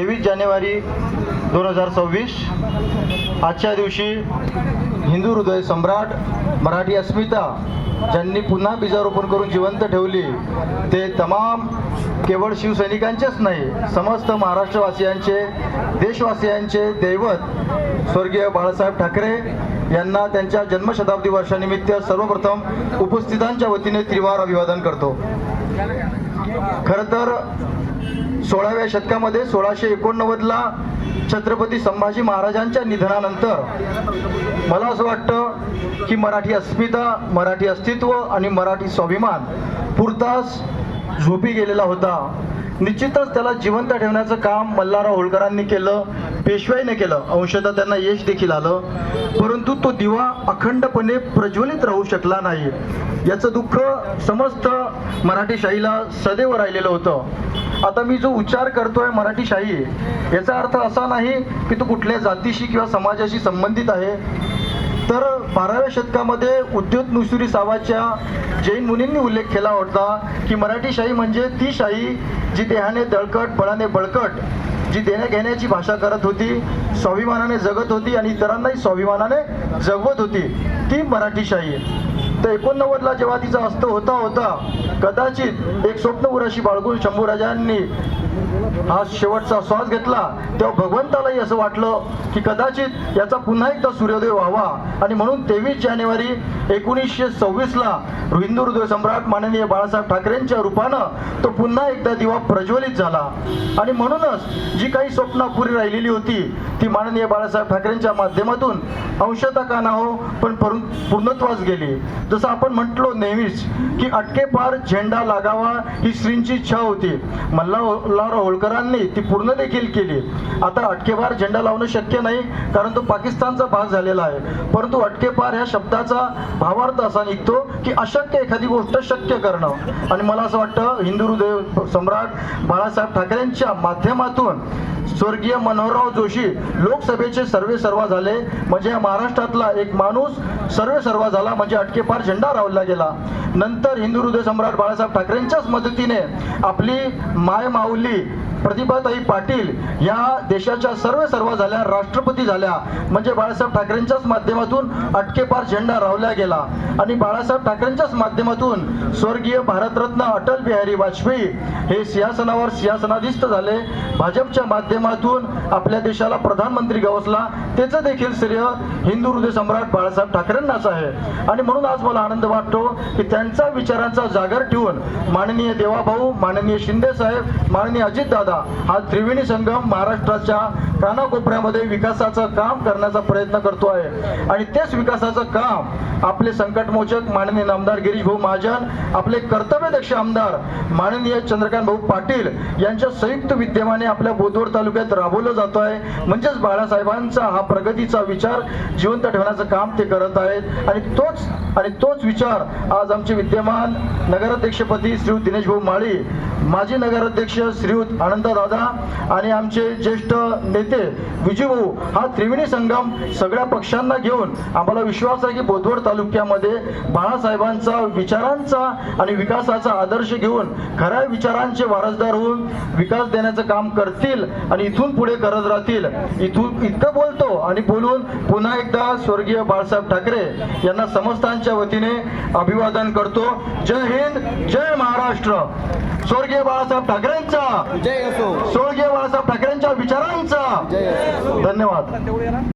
तेवीस जानेवारी दोन हजार सव्वीस. आजच्या दिवशी हिंदू हृदय सम्राट मराठी अस्मिता ज्यांनी पुन्हा बीजारोपण करून जिवंत ठेवली ते तमाम केवळ शिवसैनिकांचेच नाही समस्त महाराष्ट्रवासियांचे देशवासियांचे दैवत स्वर्गीय बाळासाहेब ठाकरे यांना त्यांच्या जन्मशताब्दी वर्षानिमित्त सर्वप्रथम उपस्थितांच्या वतीने त्रिवार अभिवादन करतो. खरं तर सोळाव्या शतकामध्ये सोळाशे एकोणनव्वदला छत्रपती संभाजी महाराजांच्या निधनानंतर मला असं वाटतं की मराठी अस्मिता मराठी अस्तित्व आणि मराठी स्वाभिमान पुरताच झोपी गेलेला होता. निश्चितच त्याला जिवंत ठेवण्याचं काम मल्हारराव होळकरांनी केलं. पेशवाईने केलं. अंशतः त्यांना यश देखील आलं. परंतु तो दिवा अखंडपणे प्रज्वलित राहू शकला नाही. याचं दुःख समस्त मराठी शाहीला सदैव राहिलेलं होतं. आता मी जो उच्चार करतोय मराठी शाही याचा अर्थ असा नाही की तो कुठल्या जातीशी किंवा समाजाशी संबंधित आहे. तर बाराव्या शतकामध्ये उद्योत नुसुरी सावाच्या जैन मुनींनी उल्लेख केला होता की मराठी शाही म्हणजे ती शाही जी देहाने दळकट बळाने बळकट जी देण्याघेण्याची भाषा करत होती स्वाभिमानाने जगत होती आणि इतरांनाही स्वाभिमानाने जगवत होती. ती मराठी शाही. तर एकोणनव्वदला जेव्हा तिचा अस्त होता होता कदाचित एक स्वप्न उराशी बाळगून शंभूराजांनी हा शेवटचा श्वास घेतला तेव्हा भगवंताला असं वाटलं की कदाचित याचा पुन्हा एकदा सूर्योदय व्हावा. आणि म्हणून तेवीस जानेवारी एकोणीसशे सव्वीसला हिंदू हृदय सम्राट माननीय बाळासाहेब ठाकरेंच्या रूपानं तो पुन्हा एकदा दिवा प्रज्वलित झाला. आणि म्हणूनच जी काही स्वप्न पुरी राहिलेली होती ती माननीय बाळासाहेब ठाकरेंच्या माध्यमातून अंशतः का ना हो पण पूर्णत्वास गेली. जसं आपण म्हटलो नेहमीच की अटके पार झेंडा लागावा ही श्रींची इच्छा होती. मल्हारराव होळकरांनी ती पूर्ण देखील केली. आता अटकेपार झेंडा लावणं शक्य नाही कारण तो पाकिस्तानचा भाग झालेला आहे. परंतु अटकेपार ह्या शब्दाचा भावार्थ असा निघतो की अशक्य एखादी गोष्ट शक्य करणं. आणि मला असं वाटतं हिंदू हृदय सम्राट बाळासाहेब ठाकरेंच्या माध्यमातून स्वर्गीय मनोहरराव जोशी लोकसभेचे सर्वे सर्वा झाले. म्हणजे या महाराष्ट्रातला एक माणूस सर्वे सर्वा झाला. म्हणजे अटकेपार झेंडा रावला गेला. नंतर हिंदू हृदय सम्राट बाळासाहेब ठाकरेंच्याच मदतीने आपली माय माऊली प्रतिभाताई पाटील या देशाच्या सर्व सर्व झाल्या राष्ट्रपती झाल्या. म्हणजे बाळासाहेब ठाकरेंच्याच माध्यमातून अटकेपार झेंडा रावला गेला. आणि बाळासाहेब ठाकरेंच्याच माध्यमातून स्वर्गीय भारतरत्न अटल बिहारी वाजपेयी हे सिंहासनावर सिंहासनाधीस्थ झाले. भाजपच्या माध्यमातून आपल्या देशाला प्रधानमंत्री गवसला त्याचं देखील श्रेय हिंदू हृदय सम्राट बाळासाहेब ठाकरेंनाच आहे. आणि म्हणून आज मला आनंद वाटतो की त्यांचा विचारांचा जागर ठेवून माननीय देवाभाऊ माननीय शिंदे साहेब माननीय अजितदादा हा त्रिवेणी संगम महाराष्ट्राच्या कानाकोपऱ्यामध्ये विकासाचं काम करण्याचा प्रयत्न करतो आहे. आणि तेच विकासाचं काम आपले संकटमोचक माननीय आमदार गिरीश भाऊ महाजन आपले कर्तव्यदक्ष आमदार माननीय चंद्रकांत भाऊ पाटील यांच्या संयुक्त विद्यमाने आपल्या बोदवड तालुक्यात राबवलं जातो आहे म्हणजेच बाळासाहेबांचा हा प्रगतीचा विचार जिवंत ठेवण्याचं काम ते करत आहेत. आणि तोच आणि तोच विचार आज आमचे विद्यमान नगराध्यक्षपदी श्री दिनेश भाऊ माळी माजी नगराध्यक्ष श्रीयुत आनंददादा आणि आमचे ज्येष्ठ नेते विजयभाऊ हा त्रिवेणी संगम सगळ्या पक्षांना घेऊन आम्हाला विश्वास आहे की बोदवड तालुक्यामध्ये बाळासाहेबांचा विचारांचा आणि विकासाचा आदर्श घेऊन खऱ्या विचारांचे वारसदार होऊन विकास देण्याचं काम करतील आणि इथून पुढे करत राहतील. इथून इतकं बोलतो आणि बोलून पुन्हा एकदा स्वर्गीय बाळासाहेब ठाकरे यांना समस्तांच्या वतीने अभिवादन करतो. जय हिंद जय महाराष्ट्र. स्वर्गीय बाळासाहेब ठाकरेंचा. जय असो. स्वर्गीय बाळासाहेब ठाकरेंच्या विचारांचा. धन्यवाद.